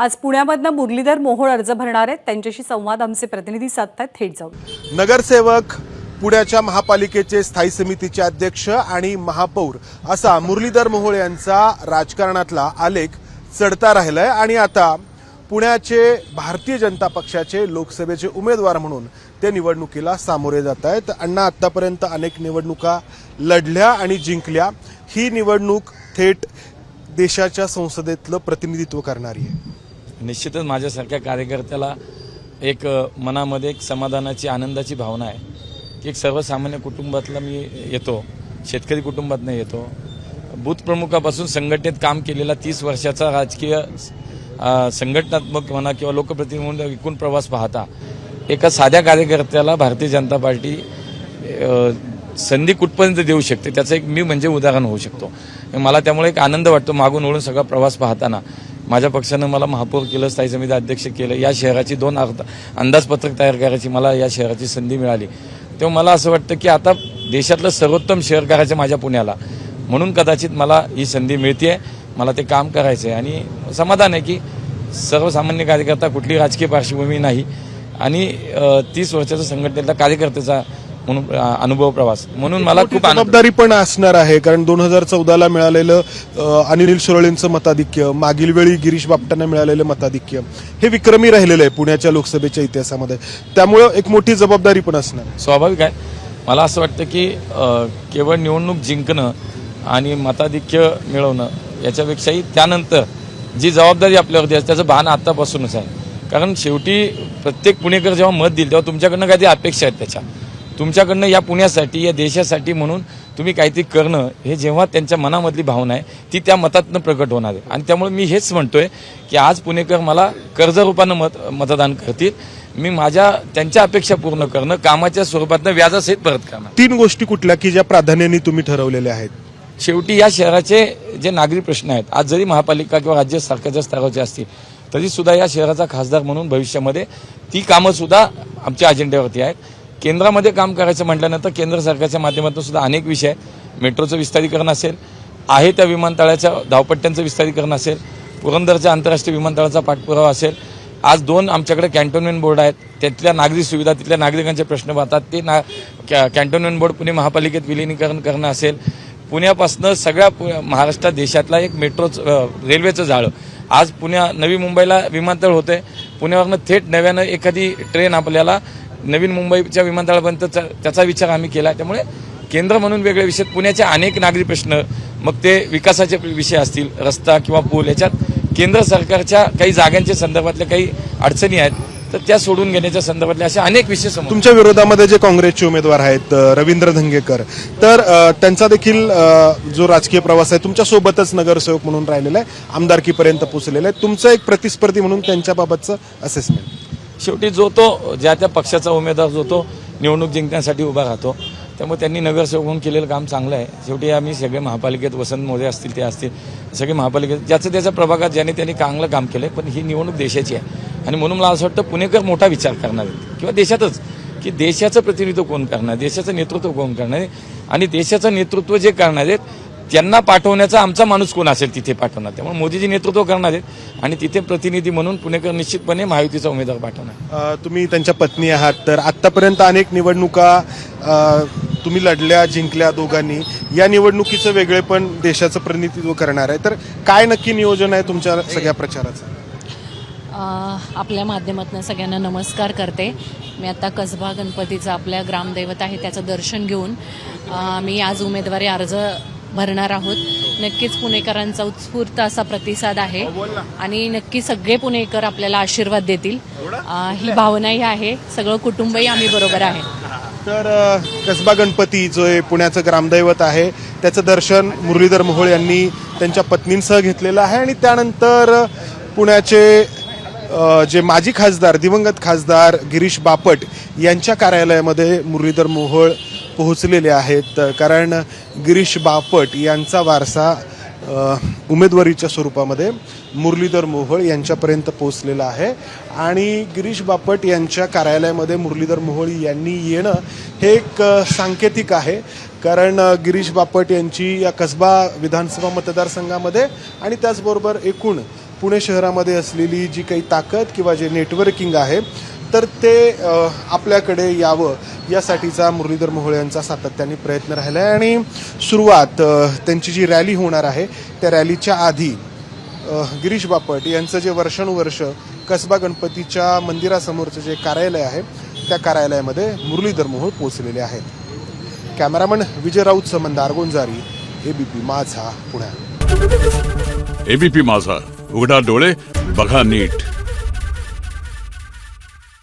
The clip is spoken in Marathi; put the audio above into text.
आज पुण्यामधनं मुरलीधर मोहोळ अर्ज भरणार आहेत. त्यांच्याशी संवाद आमचे प्रतिनिधी साधतायत थेट जाऊन. नगरसेवक पुण्याच्या महापालिकेचे स्थायी समितीचे अध्यक्ष आणि महापौर असा मुरलीधर मोहोळ यांचा राजकारणातला आलेख चढता राहिलाय. आणि आता पुण्याचे भारतीय जनता पक्षाचे लोकसभेचे उमेदवार म्हणून ते निवडणुकीला सामोरे जात आहेत. अण्णा आतापर्यंत अनेक निवडणुका लढल्या आणि जिंकल्या. ही निवडणूक थेट देशाच्या संसदेतलं प्रतिनिधित्व करणारी आहे. निश्चितच माझ्यासारख्या कार्यकर्त्याला एक मनामध्ये एक समाधानाची आनंदाची भावना आहे की एक सर्वसामान्य कुटुंबातला मी येतो शेतकरी कुटुंबातनं येतो. बूथप्रमुखापासून संघटनेत काम केलेला तीस वर्षाचा राजकीय संघटनात्मक म्हणा किंवा लोकप्रतिनिधी म्हणून एकूण प्रवास पाहता एका साध्या कार्यकर्त्याला भारतीय जनता पार्टी संधी कुठपर्यंत देऊ शकते? त्याचं एक मी म्हणजे उदाहरण होऊ शकतो. मला त्यामुळे एक आनंद वाटतो मागून ओळून सगळा प्रवास पाहताना. माझ्या पक्षानं मला महापौर केलं स्थायी समिती अध्यक्ष केलं. या शहराची दोन अर्ध अंदाजपत्रक तयार करायची मला या शहराची संधी मिळाली. तेव्हा मला असं वाटतं की आता देशातलं सर्वोत्तम शहर करायचं माझ्या पुण्याला. म्हणून कदाचित मला ही संधी मिळते मला ते काम करायचं आहे आणि समाधान आहे की सर्वसामान्य कार्यकर्ता कुठली राजकीय पार्श्वभूमी नाही. आणि तीस वर्षाचा संघटनेतला कार्यकर्त्याचा म्हणून अनुभव प्रवास. म्हणून मला खूप जबाबदारी पण असणार आहे कारण दोन हजार चौदाला मिळालेलं अनिल शिरोळेंचं मताधिक्य मागील वेळी गिरीश बापटांना मिळालेलं मताधिक्य हे विक्रमी राहिलेलं आहे पुण्याच्या लोकसभेच्या इतिहासामध्ये. त्यामुळं एक मोठी जबाबदारी पण असणार स्वाभाविक आहे. मला असं वाटतं की केवळ निवडणूक जिंकणं आणि मताधिक्य मिळवणं याच्यापेक्षाही त्यानंतर जी जबाबदारी आपल्यावरती असते त्याचं भान आत्तापासूनच आहे. कारण शेवटी प्रत्येक पुणेकर जेव्हा मत देईल तेव्हा तुमच्याकडनं काहीतरी अपेक्षा आहेत त्याच्या. तुमच्याकडनं या पुण्यासाठी या देशासाठी म्हणून तुम्ही काहीतरी करणं हे जेव्हा त्यांच्या मनामधली भावना आहे ती त्या मतातनं प्रकट होणार आहे. आणि त्यामुळे मी हेच म्हणतोय की आज पुणेकर मला कर्जरूपानं मत मतदान करतील. मी माझ्या त्यांच्या अपेक्षा पूर्ण करणं कामाच्या स्वरूपातनं व्याजासहित परत करणार. तीन गोष्टी कुठल्या की ज्या प्राधान्याने तुम्ही ठरवलेल्या आहेत? शेवटी या शहराचे जे नागरी प्रश्न आहेत आज जरी महापालिका किंवा राज्य सरकारच्या स्तरावरचे असतील तरी सुद्धा या शहराचा खासदार म्हणून भविष्यामध्ये ती कामं सुद्धा आमच्या अजेंड्यावरती आहेत. केंद्रामध्ये काम करायचं म्हटल्यानंतर केंद्र सरकारच्या माध्यमातून सुद्धा अनेक विषय आहेत मेट्रोचं विस्तारीकरण असेल आहे त्या विमानतळाच्या धावपट्ट्यांचं विस्तारीकरण असेल पुरंदरच्या आंतरराष्ट्रीय विमानतळाचा पाठपुरावा असेल. आज दोन आमच्याकडे कॅन्टोन्मेंट बोर्ड आहेत त्यातल्या नागरी सुविधा तिथल्या नागरिकांचे प्रश्न पाहतात ते ना कॅ- कॅन्टोन्मेंट बोर्ड पुणे महापालिकेत विलिनीकरण करणं असेल. पुण्यापासनं सगळ्या पु- महाराष्ट्रात देशातला एक मेट्रोचं रेल्वेचं जाळं. आज पुण्या नवी मुंबईला विमानतळ होते पुण्यावरनं थेट नव्यानं एखादी ट्रेन आपल्याला नवीन मुंबईच्या विमानतळापर्यंत त्याचा विचार आम्ही केला. त्यामुळे केंद्र म्हणून वेगळे विषय पुण्याचे अनेक नागरी प्रश्न मग ते विकासाचे विषय असतील रस्ता किंवा पूल याच्यात केंद्र सरकारच्या काही जागांच्या संदर्भातल्या काही अडचणी आहेत तर त्या सोडून घेण्याच्या संदर्भातले असे अनेक विषय तुमच्या विरोधामध्ये जे काँग्रेसचे उमेदवार आहेत रवींद्र धंगेकर तर त्यांचा देखील जो राजकीय प्रवास आहे तुमच्यासोबतच नगरसेवक म्हणून राहिलेला आहे आमदारकीपर्यंत पोचलेला आहे. तुमचं एक प्रतिस्पर्धी म्हणून त्यांच्याबाबतचं असेसमेंट शेवटी जो तो ज्या त्या पक्षाचा उमेदवार जो तो निवडणूक जिंकण्यासाठी उभा राहतो त्यामुळे त्यांनी नगरसेवक म्हणून केलेलं काम चांगलं आहे. शेवटी आम्ही सगळे महापालिकेत वसंत मोदे असतील ते असतील सगळे महापालिकेत ज्याचं त्याच्या प्रभागात ज्याने त्यांनी चांगलं काम केलं पण ही निवडणूक देशाची आहे. आणि म्हणून मला असं वाटतं पुणेकर मोठा विचार करणार आहेत किंवा देशातच की देशाचं प्रतिनिधित्व कोण करणार देशाचं नेतृत्व कोण करणार आहे? आणि देशाचं नेतृत्व जे करणार आहेत त्यांना पाठवण्याचा आमचा माणूस कोण असेल तिथे पाठवणार? त्यामुळे मोदीजी नेतृत्व करणार आहेत आणि तिथे प्रतिनिधी म्हणून पुणेकर निश्चितपणे महायुतीचा उमेदवार पाठवणार. तुम्ही त्यांच्या पत्नी आहात तर आतापर्यंत अनेक निवडणुका तुम्ही लढल्या जिंकल्या दोघांनी. या निवडणुकीचं वेगळे पण देशाचं प्रतिनिधित्व करणार आहे. तर काय नक्की नियोजन आहे तुमच्या सगळ्या प्रचाराचं? आपल्या माध्यमातून सगळ्यांना नमस्कार करते. मी आता कसबा गणपतीचं आपल्या ग्रामदैवत आहे त्याचं दर्शन घेऊन मी आज उमेदवारी अर्ज भरणार आहोत. नक्कीच पुणेकरांचा उत्स्फूर्त असा प्रतिसाद आहे. आणि नक्की सगळे पुणेकर आपल्याला आशीर्वाद देतील. ही भावनाही आहे. सगळं कुटुंबही आम्ही बरोबर आहे. तर कसबा गणपती जो आहे पुण्याचं ग्रामदैवत आहे त्याचं दर्शन मुरलीधर मोहोळ यांनी त्यांच्या पत्नींसह घेतलेलं आहे. आणि त्यानंतर पुण्याचे जे माजी खासदार दिवंगत खासदार गिरीश बापट यांच्या कार्यालयामध्ये मुरलीधर मोहोळ पोहोचलेले आहेत. कारण गिरीश बापट यांचा वारसा उमेदवारीच्या स्वरूपामध्ये मुरलीधर मोहोळ यांच्यापर्यंत पोहोचलेला आहे. आणि गिरीश बापट यांच्या कार्यालयामध्ये मुरलीधर मोहोळ यांनी येणं हे एक सांकेतिक आहे. कारण गिरीश बापट यांची या कसबा विधानसभा मतदारसंघामध्ये आणि त्याचबरोबर एकूण पुणे शहरामध्ये असलेली जी काही ताकद किंवा जे नेटवर्किंग आहे तर ते आपल्याकडे यावं. यासाठीचा मुरलीधर मोहोळ यांचा सातत्याने प्रयत्न राहिला आहे आणि सुरुवात त्यांची जी रॅली होणार आहे त्या रॅलीच्या आधी गिरीश बापट यांचं जे वर्षानुवर्ष कसबा गणपतीच्या मंदिरासमोरचं जे कार्यालय आहे त्या कार्यालयामध्ये मुरलीधर मोहोळ पोहोचलेले आहेत. Cameraman Vijay Raut Samandar Gonjari ABP Majha Pune. ABP माझा. उघडा डोळे बघा नीट.